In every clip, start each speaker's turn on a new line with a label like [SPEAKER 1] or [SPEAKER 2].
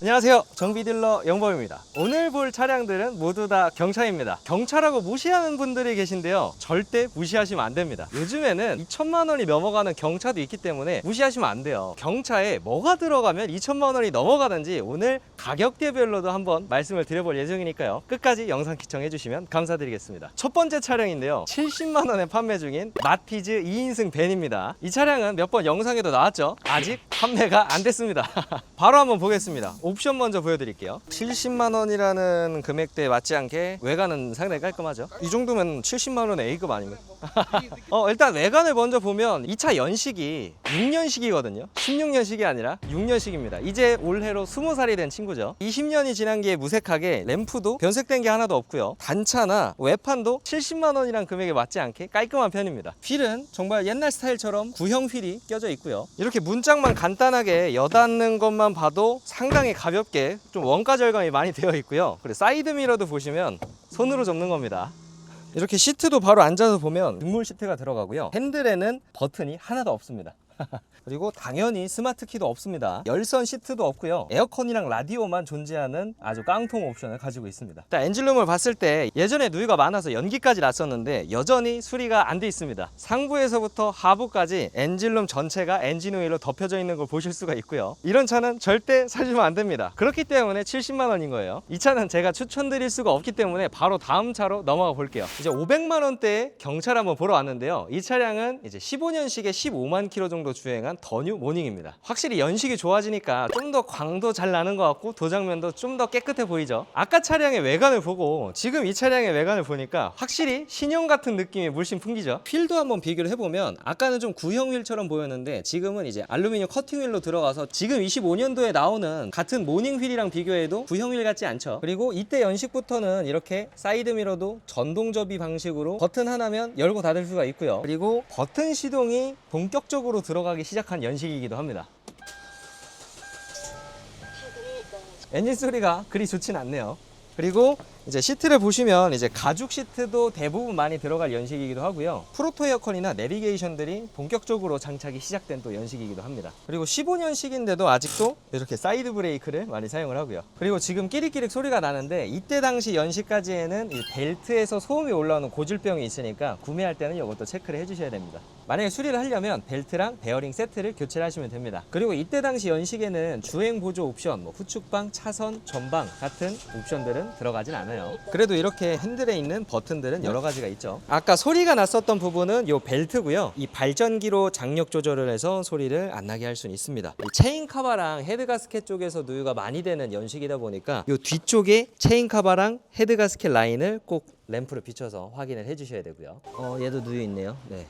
[SPEAKER 1] 안녕하세요. 정비딜러 영범입니다. 오늘 볼 차량들은 모두 다 경차입니다. 경차라고 무시하는 분들이 계신데요. 절대 무시하시면 안 됩니다. 요즘에는 2천만 원이 넘어가는 경차도 있기 때문에 무시하시면 안 돼요. 경차에 뭐가 들어가면 2천만 원이 넘어가는지 오늘 가격대별로도 한번 말씀을 드려볼 예정이니까요. 끝까지 영상 시청해 주시면 감사드리겠습니다. 첫 번째 차량인데요. 70만 원에 판매 중인 마티즈 2인승 벤입니다. 이 차량은 몇 번 영상에도 나왔죠? 아직 판매가 안 됐습니다. 바로 한번 보겠습니다 옵션 먼저 보여드릴게요. 70만 원이라는 금액대에 맞지 않게 외관은 상당히 깔끔하죠. 이 정도면 70만 원의 A급 아닙니까? 어, 일단 외관을 먼저 보면 이 차 연식이 6년식이거든요. 16년식이 아니라 6년식입니다. 이제 올해로 20살이 된 친구죠. 20년이 지난 게 무색하게 램프도 변색된 게 하나도 없고요. 단차나 외판도 70만 원이란 금액에 맞지 않게 깔끔한 편입니다. 휠은 정말 옛날 스타일처럼 구형 휠이 껴져 있고요. 이렇게 문짝만 간단하게 여닫는 것만 봐도 상당히 가볍게 좀 원가 절감이 많이 되어 있고요 그리고 사이드 미러도 보시면 손으로 접는 겁니다 이렇게 시트도 바로 앉아서 보면 등물 시트가 들어가고요. 핸들에는 버튼이 하나도 없습니다. 그리고 당연히 스마트 키도 없습니다. 열선 시트도 없고요. 에어컨이랑 라디오만 존재하는 아주 깡통 옵션을 가지고 있습니다. 일단 엔진룸을 봤을 때 예전에 누유가 많아서 연기까지 났었는데 여전히 수리가 안 돼 있습니다. 상부에서부터 하부까지 엔진룸 전체가 엔진 오일로 덮여져 있는 걸 보실 수가 있고요. 이런 차는 절대 사시면 안 됩니다. 그렇기 때문에 70만 원인 거예요. 이 차는 제가 추천드릴 수가 없기 때문에 바로 다음 차로 넘어가 볼게요. 이제 500만 원대의 경차를 한번 보러 왔는데요. 이 차량은 이제 15년식에 15만 킬로 정도 주행한 더뉴 모닝입니다. 확실히 연식이 좋아지니까 좀 더 광도 잘 나는 것 같고 도장면도 좀 더 깨끗해 보이죠. 아까 차량의 외관을 보고 지금 이 차량의 외관을 보니까 확실히 신형 같은 느낌이 물씬 풍기죠. 휠도 한번 비교를 해보면 아까는 좀 구형 휠처럼 보였는데 지금은 이제 알루미늄 커팅 휠로 들어가서 지금 25년도에 나오는 같은 모닝 휠이랑 비교해도 구형 휠 같지 않죠. 그리고 이때 연식부터는 이렇게 사이드 미러도 전동 접이 방식으로 버튼 하나면 열고 닫을 수가 있고요. 그리고 버튼 시동이 본격적으로 들어 가기 시작한 연식이기도 합니다. 엔진 소리가 그리 좋진 않네요. 그리고 이제 시트를 보시면 이제 가죽 시트도 대부분 많이 들어갈 연식이기도 하고요. 프로토 에어컨이나 내비게이션들이 본격적으로 장착이 시작된 또 연식이기도 합니다. 그리고 15년식인데도 아직도 이렇게 사이드 브레이크를 많이 사용을 하고요. 그리고 지금 끼리끼리 소리가 나는데 이때 당시 연식까지에는 이 벨트에서 소음이 올라오는 고질병이 있으니까 구매할 때는 이것도 체크를 해주셔야 됩니다. 만약에 수리를 하려면 벨트랑 베어링 세트를 교체를 하시면 됩니다. 그리고 이때 당시 연식에는 주행 보조 옵션, 뭐 후축방, 차선, 전방 같은 옵션들은 들어가진 않아요. 그래도 이렇게 핸들에 있는 버튼들은 여러 가지가 있죠. 아까 소리가 났었던 부분은 이 벨트고요. 이 발전기로 장력 조절을 해서 소리를 안 나게 할 수는 있습니다. 이 체인 카바랑 헤드 가스켓 쪽에서 누유가 많이 되는 연식이다 보니까 이 뒤쪽에 체인 카바랑 헤드 가스켓 라인을 꼭 램프를 비춰서 확인을 해주셔야 되고요. 어, 얘도 누유 있네요. 네.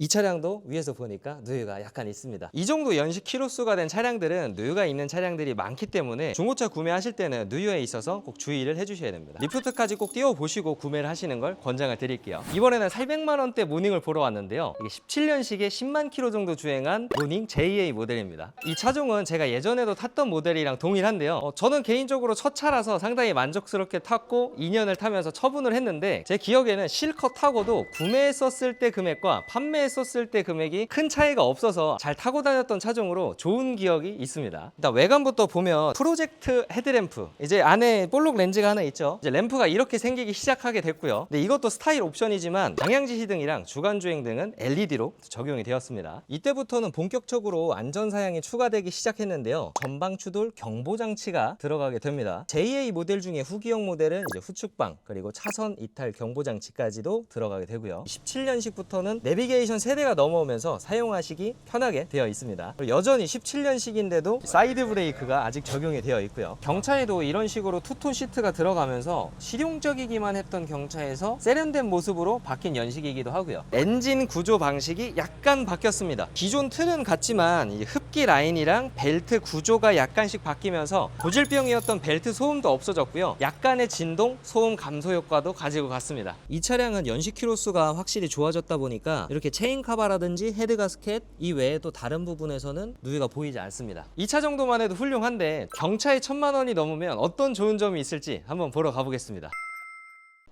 [SPEAKER 1] 이 차량도 위에서 보니까 누유가 약간 있습니다. 이 정도 연식 키로수가 된 차량들은 누유가 있는 차량들이 많기 때문에 중고차 구매하실 때는 누유에 있어서 꼭 주의를 해주셔야 됩니다. 리프트까지 꼭 띄워보시고 구매를 하시는 걸 권장을 드릴게요. 이번에는 800만 원대 모닝을 보러 왔는데요. 이게 17년식에 10만 킬로 정도 주행한 모닝 JA 모델입니다. 이 차종은 제가 예전에도 탔던 모델이랑 동일한데요. 어, 저는 개인적으로 첫 차라서 상당히 만족스럽게 탔고 2년을 타면서 처분을 했는데 제 기억에는 실컷 타고도 구매했었을 때 금액과 판매 했었을 때 금액이 큰 차이가 없어서 잘 타고 다녔던 차종으로 좋은 기억이 있습니다. 일단 외관부터 보면 프로젝트 헤드램프 이제 안에 볼록 렌즈가 하나 있죠. 이제 램프가 이렇게 생기기 시작하게 됐고요. 근데 이것도 스타일 옵션이지만 방향지시 등이랑 주간 주행 등은 LED로 적용이 되었습니다. 이때부터는 본격적으로 안전 사양이 추가되기 시작했는데요. 전방 추돌 경보 장치가 들어가게 됩니다. JA 모델 중에 후기형 모델은 이제 후축방 그리고 차선 이탈 경보 장치까지도 들어가게 되고요. 17년식부터는 내비게이션 세대가 넘어오면서 사용하시기 편하게 되어 있습니다. 여전히 17년식인데도 사이드 브레이크가 아직 적용이 되어 있고요. 경차에도 이런 식으로 투톤 시트가 들어가면서 실용적이기만 했던 경차에서 세련된 모습으로 바뀐 연식이기도 하고요. 엔진 구조 방식이 약간 바뀌었습니다. 기존 틀은 같지만 이 흡기 라인이랑 벨트 구조가 약간씩 바뀌면서 고질병이었던 벨트 소음도 없어졌고요. 약간의 진동, 소음 감소 효과도 가지고 갔습니다. 이 차량은 연식 키로수가 확실히 좋아졌다 보니까 이렇게 체인 카바라든지 헤드 가스켓 이 외에 또 다른 부분에서는 누유가 보이지 않습니다. 이차 정도만 해도 훌륭한데 경차에 천만 원이 넘으면 어떤 좋은 점이 있을지 한번 보러 가보겠습니다.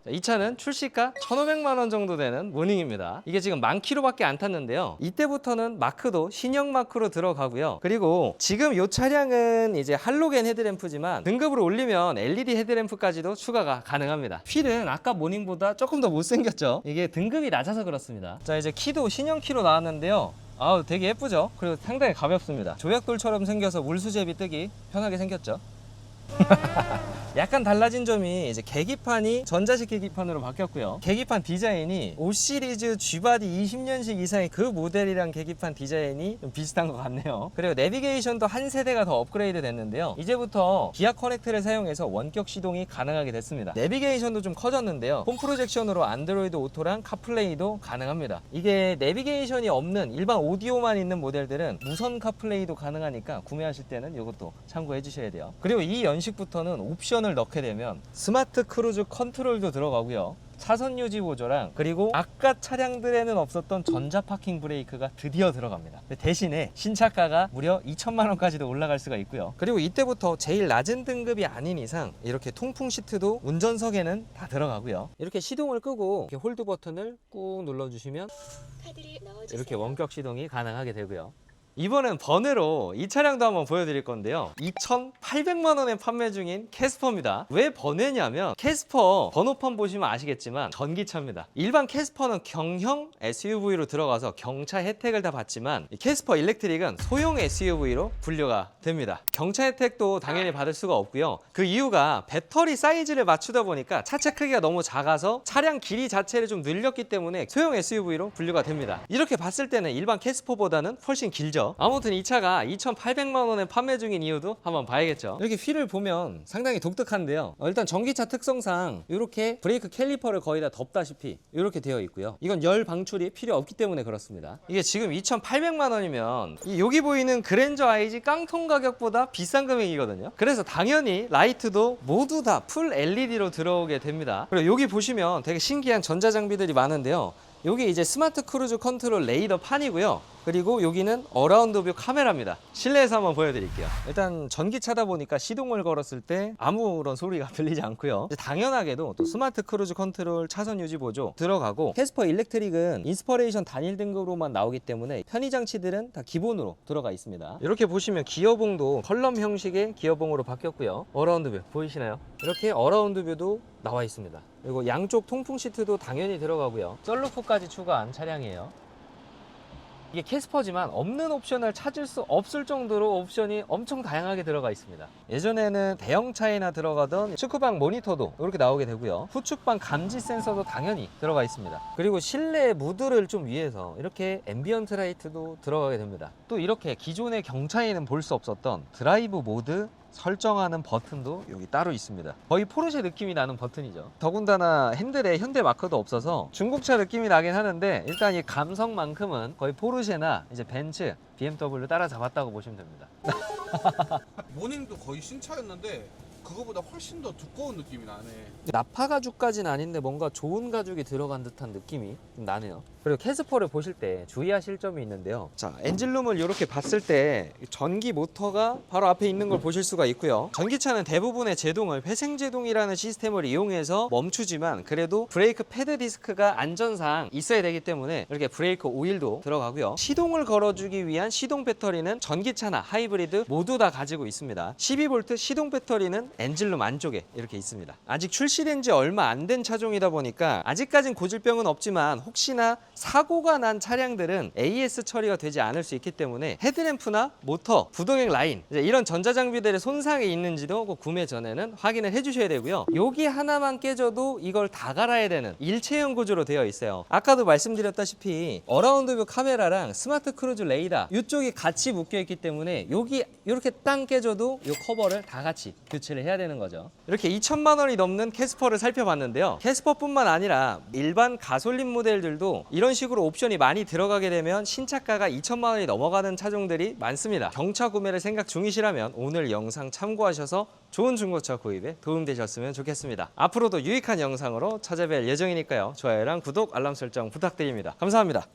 [SPEAKER 1] 자, 이 차는 출시가 1,500만 원 정도 되는 모닝입니다. 이게 지금 만 킬로밖에 안 탔는데요. 이때부터는 마크도 신형 마크로 들어가고요. 그리고 지금 이 차량은 이제 할로겐 헤드램프지만 등급을 올리면 LED 헤드램프까지도 추가가 가능합니다. 휠은 아까 모닝보다 조금 더 못생겼죠. 이게 등급이 낮아서 그렇습니다. 자 이제 키도 신형 키로 나왔는데요. 아우 되게 예쁘죠? 그리고 상당히 가볍습니다. 조약돌처럼 생겨서 물수제비 뜨기 편하게 생겼죠. 약간 달라진 점이 이제 계기판이 전자식 계기판으로 바뀌었고요. 계기판 디자인이 5 시리즈 G바디 20년식 이상의 그 모델이랑 계기판 디자인이 좀 비슷한 것 같네요. 그리고 내비게이션도 한 세대가 더 업그레이드 됐는데요. 이제부터 기아 커넥트를 사용해서 원격 시동이 가능하게 됐습니다. 내비게이션도 좀 커졌는데요. 홈 프로젝션으로 안드로이드 오토랑 카플레이도 가능합니다. 이게 내비게이션이 없는 일반 오디오만 있는 모델들은 무선 카플레이도 가능하니까 구매하실 때는 이것도 참고해 주셔야 돼요. 그리고 이 연 식부터는 옵션을 넣게 되면 스마트 크루즈 컨트롤도 들어가고요. 차선 유지 보조랑 그리고 아까 차량들에는 없었던 전자 파킹 브레이크가 드디어 들어갑니다. 대신에 신차가가 무려 2천만 원까지도 올라갈 수가 있고요. 그리고 이때부터 제일 낮은 등급이 아닌 이상 이렇게 통풍 시트도 운전석에는 다 들어가고요. 이렇게 시동을 끄고 이렇게 홀드 버튼을 꾹 눌러주시면. 이렇게 원격 시동이 가능하게 되고요. 이번엔 번외로 이 차량도 한번 보여드릴 건데요. 2,800만 원에 판매 중인 캐스퍼입니다. 왜 번외냐면 캐스퍼 번호판 보시면 아시겠지만 전기차입니다. 일반 캐스퍼는 경형 SUV로 들어가서 경차 혜택을 다 받지만 이 캐스퍼 일렉트릭은 소형 SUV로 분류가 됩니다. 경차 혜택도 당연히 받을 수가 없고요. 그 이유가 배터리 사이즈를 맞추다 보니까 차체 크기가 너무 작아서 차량 길이 자체를 좀 늘렸기 때문에 소형 SUV로 분류가 됩니다. 이렇게 봤을 때는 일반 캐스퍼보다는 훨씬 길죠. 아무튼 이 차가 2,800만 원에 판매 중인 이유도 한번 봐야겠죠. 이렇게 휠을 보면 상당히 독특한데요. 어, 일단 전기차 특성상 이렇게 브레이크 캘리퍼를 거의 다 덮다시피 이렇게 되어 있고요. 이건 열 방출이 필요 없기 때문에 그렇습니다. 이게 지금 2,800만 원이면 이 여기 보이는 그랜저 IG 깡통 가격보다 비싼 금액이거든요. 그래서 당연히 라이트도 모두 다 풀 LED로 들어오게 됩니다. 그리고 여기 보시면 되게 신기한 전자 장비들이 많은데요. 여기 이제 스마트 크루즈 컨트롤 레이더 판이고요. 그리고 여기는 어라운드 뷰 카메라입니다. 실내에서 한번 보여드릴게요. 일단 전기차다 보니까 시동을 걸었을 때 아무런 소리가 들리지 않고요. 당연하게도 또 스마트 크루즈 컨트롤 차선 유지 보조 들어가고 캐스퍼 일렉트릭은 인스퍼레이션 단일 등급으로만 나오기 때문에 편의 장치들은 다 기본으로 들어가 있습니다. 이렇게 보시면 기어봉도 컬럼 형식의 기어봉으로 바뀌었고요. 어라운드 뷰 보이시나요? 이렇게 어라운드 뷰도 나와 있습니다. 그리고 양쪽 통풍 시트도 당연히 들어가고요. 썰루프까지 추가한 차량이에요. 이게 캐스퍼지만 없는 옵션을 찾을 수 없을 정도로 옵션이 엄청 다양하게 들어가 있습니다. 예전에는 대형차에나 들어가던 축구방 모니터도 이렇게 나오게 되고요. 후측방 감지 센서도 당연히 들어가 있습니다. 그리고 실내 무드를 좀 위해서 이렇게 앰비언트 라이트도 들어가게 됩니다. 또 이렇게 기존의 경차에는 볼 수 없었던 드라이브 모드 설정하는 버튼도 여기 따로 있습니다. 거의 포르쉐 느낌이 나는 버튼이죠. 더군다나 핸들에 현대 마크도 없어서 중국차 느낌이 나긴 하는데 일단 이 감성만큼은 거의 포르쉐나 이제 벤츠, BMW 따라잡았다고 보시면 됩니다.
[SPEAKER 2] 모닝도 거의 신차였는데 그거보다 훨씬 더 두꺼운 느낌이 나네.
[SPEAKER 1] 나파 가죽까지는 아닌데 뭔가 좋은 가죽이 들어간 듯한 느낌이 좀 나네요. 그리고 캐스퍼를 보실 때 주의하실 점이 있는데요. 자, 엔진룸을 이렇게 봤을 때 전기 모터가 바로 앞에 있는 걸 보실 수가 있고요. 전기차는 대부분의 제동을 회생 제동이라는 시스템을 이용해서 멈추지만 그래도 브레이크 패드 디스크가 안전상 있어야 되기 때문에 이렇게 브레이크 오일도 들어가고요. 시동을 걸어주기 위한 시동 배터리는 전기차나 하이브리드 모두 다 가지고 있습니다. 12V 시동 배터리는 엔진룸 안쪽에 이렇게 있습니다. 아직 출시된 지 얼마 안 된 차종이다 보니까 아직까진 고질병은 없지만 혹시나 사고가 난 차량들은 AS 처리가 되지 않을 수 있기 때문에 헤드램프나 모터, 부동액 라인 이런 전자장비들의 손상이 있는지도 꼭 구매 전에는 확인을 해주셔야 되고요. 여기 하나만 깨져도 이걸 다 갈아야 되는 일체형 구조로 되어 있어요. 아까도 말씀드렸다시피 어라운드 뷰 카메라랑 스마트 크루즈 레이더 이쪽이 같이 묶여 있기 때문에 여기 이렇게 땅 깨져도 이 커버를 다 같이 교체를 해야 되는 거죠. 이렇게 2천만 원이 넘는 캐스퍼를 살펴봤는데요. 캐스퍼뿐만 아니라 일반 가솔린 모델들도 이런 식으로 옵션이 많이 들어가게 되면 신차가가 2천만 원이 넘어가는 차종들이 많습니다. 경차 구매를 생각 중이시라면 오늘 영상 참고하셔서 좋은 중고차 구입에 도움되셨으면 좋겠습니다. 앞으로도 유익한 영상으로 찾아뵐 예정이니까요. 좋아요랑 구독, 알람 설정 부탁드립니다. 감사합니다.